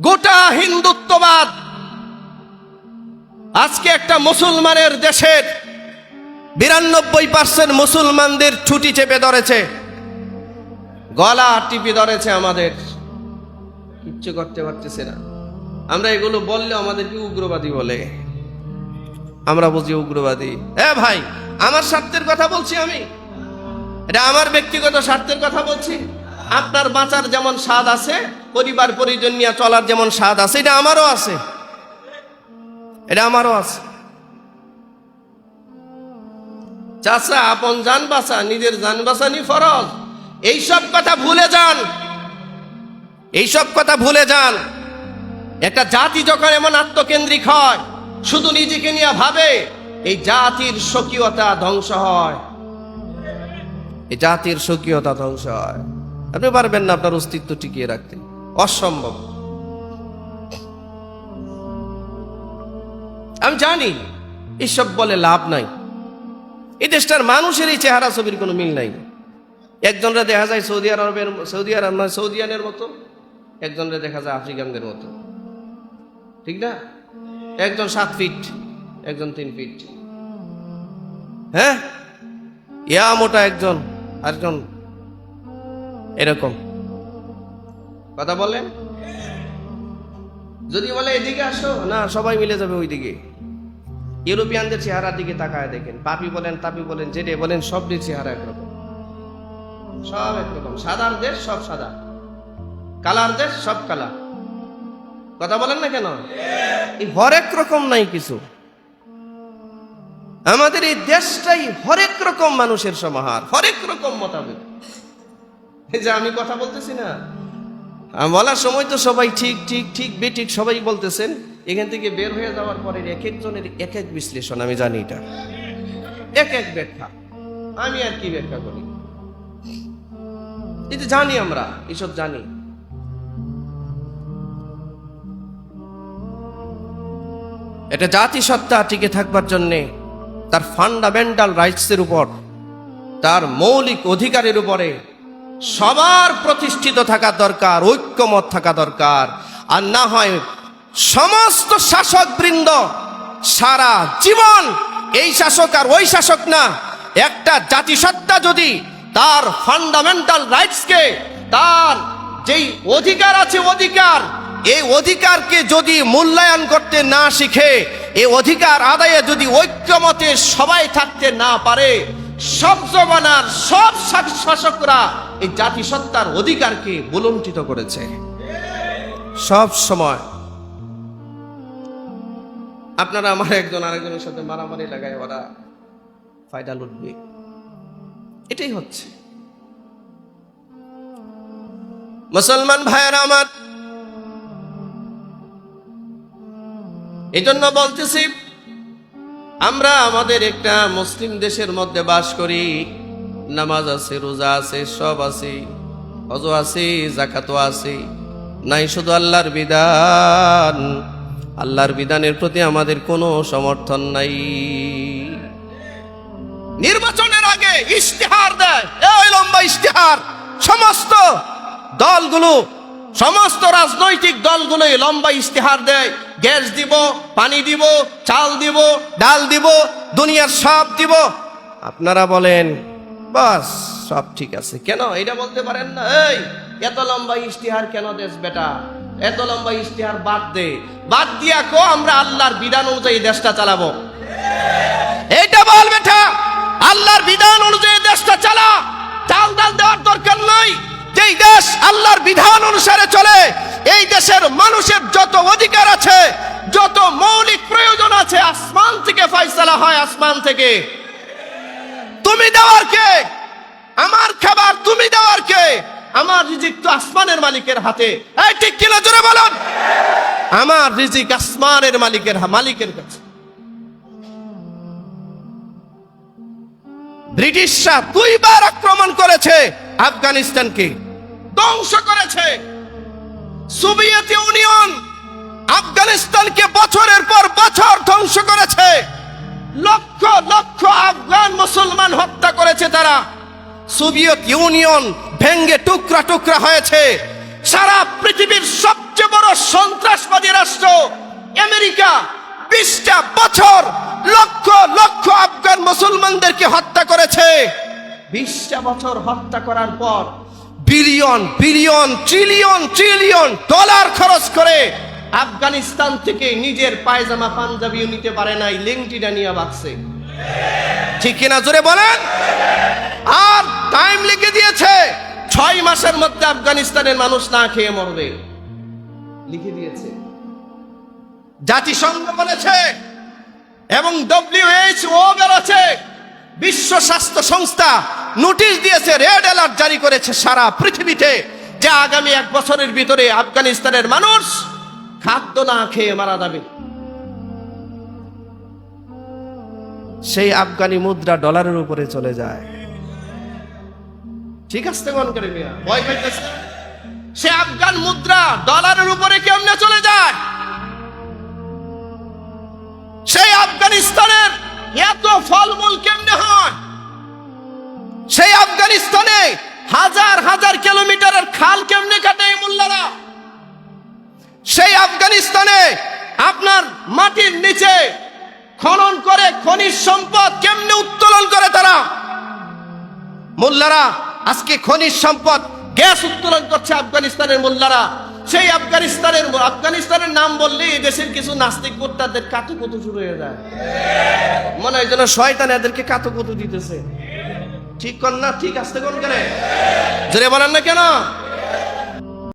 গোটা হিন্দুত্ববাদ আজকে একটা মুসলমানের দেশের বিরানব্বই পার্সেন্ট মুসলমানদের ছুটি চেপে ধরেছে। গলা টিপে ধরেছে আমাদের। কিচ্ছু করতে পারতেছে না। আমরা এগুলো বললে আমাদেরকে উগ্রবাদী বলে। আমরা বুঝি উগ্রবাদী। এ ভাই, আমার স্বার্থের কথা বলছি আমি? এটা আমার ব্যক্তিগত স্বার্থের কথা বলছি? আপনার বাঁচার যেমন স্বাদ আছে, পরিবার পরিজন নিয়ে চলার যেমন স্বাদ আছে, এটা আমারও আছে। এটা আমারও আছে। চাষা আপন যান বাসা নিজের যান বাসানি ফরজ। এইসব কথা ভুলে যান। এইসব কথা ভুলে যান। একটা জাতি যখন এমন আত্মকেন্দ্রিক হয়, শুধু নিজেকে নিয়ে ভাবে, এই জাতির স্বকীয়তা ধ্বংস হয়। এই জাতির স্বকীয়তা ধ্বংস হয়। আপনি পারবেন না আপনার অস্তিত্ব টিকিয়ে রাখতে। অসম্ভব। আমি জানি, এসব বলে লাভ নাই। এই দেশটার মানুষের এই চেহারা ছবির কোনো মিল নাই। একজনরা দেখা যায় সৌদি আরবের সৌদি আরব নয় সৌদিয়ানের মতো, একজনরা দেখা যায় আফ্রিকানদের মতো। ঠিক না? একজন সাত ফিট, একজন তিন ফিট। হ্যাঁ? ইয়া মোটা একজন, আরেকজন এরকম। কথা বলেন যদি বলে এদিকে আসো। না, সবাই মিলে যাবে ওইদিকে। ইউরোপিয়ানদের চেহারার দিকে তাকায় দেখেন। পাপি বলেন, তাপি বলেন, জেডে বলেন সবটির চেহারা একরকম। সব একরকম। সাদার দেশ, সব সাদা। কালার দেশ, সব কালা কথা বলেন না কেন? হরেক রকম নাই কিছু। আমাদের এই দেশটাই হরেক রকম মানুষের সমাহার, হরেক রকম মতামত। যে আমি কথা বলতেছি না। বলার সময় তো সবাই ঠিক ঠিক ঠিক, বেঠিক সবাই বলতেছেন। এখান থেকে বের হয়ে যাওয়ার পরে এক একজনের এক এক বিশ্লেষণ, আমি জানি এটা। এক এক ব্যাখ্যা। আমি আর কি ব্যাখ্যা করি? এই যে জানি আমরা, এসব জানি। এটা জাতিসত্তা টিকে থাকবার জন্যে, তার ফান্ডামেন্টাল রাইটসের উপর, তার মৌলিক অধিকারের উপরে সবার প্রতিষ্ঠিত থাকা দরকার, ঐক্যমত থাকা দরকার। আর না হয় সমস্ত শাসকবৃন্দ সারা জীবন এই শাসক আর ওই শাসক না, একটা জাতিসত্তা যদি তার ফান্ডামেন্টাল রাইটসকে তার যেই অধিকার আছে অধিকার, এই অধিকারকে যদি মূল্যায়ন করতে না শিখে, এই অধিকার আদায়ে যদি ঐক্যমতে সবাই থাকতে না পারে সব জমানার সব শাসকরা এই জাতিসত্তার অধিকারকে বুলঞ্চিত করেছে। সব সময়। আপনারা আমার একজন আরেকজনের সাথে মারামারি লাগায়, ওরা ফায়দা লুটবে। এটাই হচ্ছে। মুসলমান ভাইয়েরা আমার এই জন্য বলতেছি আমরা আমাদের একটা মুসলিম দেশের মধ্যে বাস করি। নামাজ আছে, রোজা আছে, সব আছে, হজ আছে জাকাতও আছে। নাই শুধু আল্লাহর বিধান। আল্লাহর বিধানের প্রতি আমাদের কোনো সমর্থন নাই। নির্বাচনের আগে ইশতেহার দেয়। লম্বা ইশতেহার। সমস্ত দলগুলো সমস্ত রাজনৈতিক দলগুলো লম্বা ইশতেহার দেয়। গ্যাস দিব, পানি দিব, চাল দিব, ডাল দিব, দুনিয়ার সব দিব। আপনারা বলেন, বাস, সব ঠিক আছে। কেন? এটা বলতে পারেন না। এই, এত লম্বা ইশতেহার কেন দেশ বেটা? এত লম্বা ইশতেহার বাদ দে। বাদ দিয়া কো, আমরা আল্লাহর বিধান অনুযায়ী দেশটা চালাবো। এইটা বল বেটা, আল্লাহর বিধান অনুযায়ী দেশটা চালা। চাল ডাল দেওয়ার দরকার নাই। যেই দেশ আল্লাহর বিধান অনুসারে চলে। এই দেশের মানুষের যত অধিকার আছে, যত মৌলিক প্রয়োজন আছে, আসমান থেকে ফয়সালা হয় আসমান থেকে। তুমি দেওয়ার কে? আমার খাবার তুমি দেওয়ার কে? আমার রিজিক তো আসমানের মালিকের হাতে। এই ঠিক কিনা জোরে বলুন। আমার রিজিক আসমানের মালিকের মালিকের কাছে। ব্রিটিশরা দুইবার আক্রমণ করেছে আফগানিস্তানকে। ধ্বংস করেছে। সোভিয়েত ইউনিয়ন আফগানিস্তানকে বছরের পর বছর ধ্বংস করেছে। লক্ষ লক্ষ আফগান মুসলমান হত্যা করেছে তারা। সোভিয়েত ইউনিয়ন ভেঙ্গে টুকরা টুকরা হয়েছে। সারা পৃথিবীর সবচেয়ে বড় সন্ত্রাসবাদী রাষ্ট্র আমেরিকা বিশটা বছর লক্ষ লক্ষ আফগান মুসলমানদেরকে হত্যা করেছে। বিশটা বছর হত্যা করার পর billion billion, trillion trillion dollar খরচ করে আফগানিস্তান থেকে নিজের পায়জামা পাঞ্জাবিও নিতে পারে নাই লেংটিটা নিয়ে বাঁচছে ঠিক কিনা জোরে বলেন? আর টাইম লিখে দিয়েছে, ছয় মাসের মধ্যে আফগানিস্তানের মানুষ না খেয়ে মরবে। লিখে দিয়েছে। জাতিসংঘ বলেছে, এবং ডব্লিউএইচও বেরোছে বিশ্ব স্বাস্থ্য সংস্থা নোটিশ দিয়েছে, রেড অ্যালার্ট জারি করেছে সারা পৃথিবীতে যে আগামী এক বছরের ভিতরে আফগানিস্তানের মানুষ খাদ্য না খেয়ে মারা যাবে। সেই আফগানি মুদ্রা ডলারের উপরে চলে যায়। ঠিক আছে, মন করে মিয়া, ভয় পাইতেছে সে আফগান মুদ্রা ডলারের উপরে কেমনে চলে যায়? আফগানিস্তানে হাজার হাজার কিলোমিটারের খাল কেমনে কাটে মোল্লারা? সেই আফগানিস্তানে আপনার মাটির নিচে খনন করে খনিজ সম্পদ কেমনে উত্তোলন করে তারা? মোল্লারা, আজকে খনিজ সম্পদ, গ্যাস উত্তোলন করছে আফগানিস্তানের মোল্লারা। সেই আফগানিস্তানের আফগানিস্তানের নাম বললে দেশের কিছু নাস্তিক ভোটারদের কাতুকুতু শুরু হয়ে যায়। মনে হয় যেন শয়তান এদেরকে কাতুকুতু দিতেছে। ঠিক কর না ঠিক আসতে কোন কেন জোরে বলেন না কেন?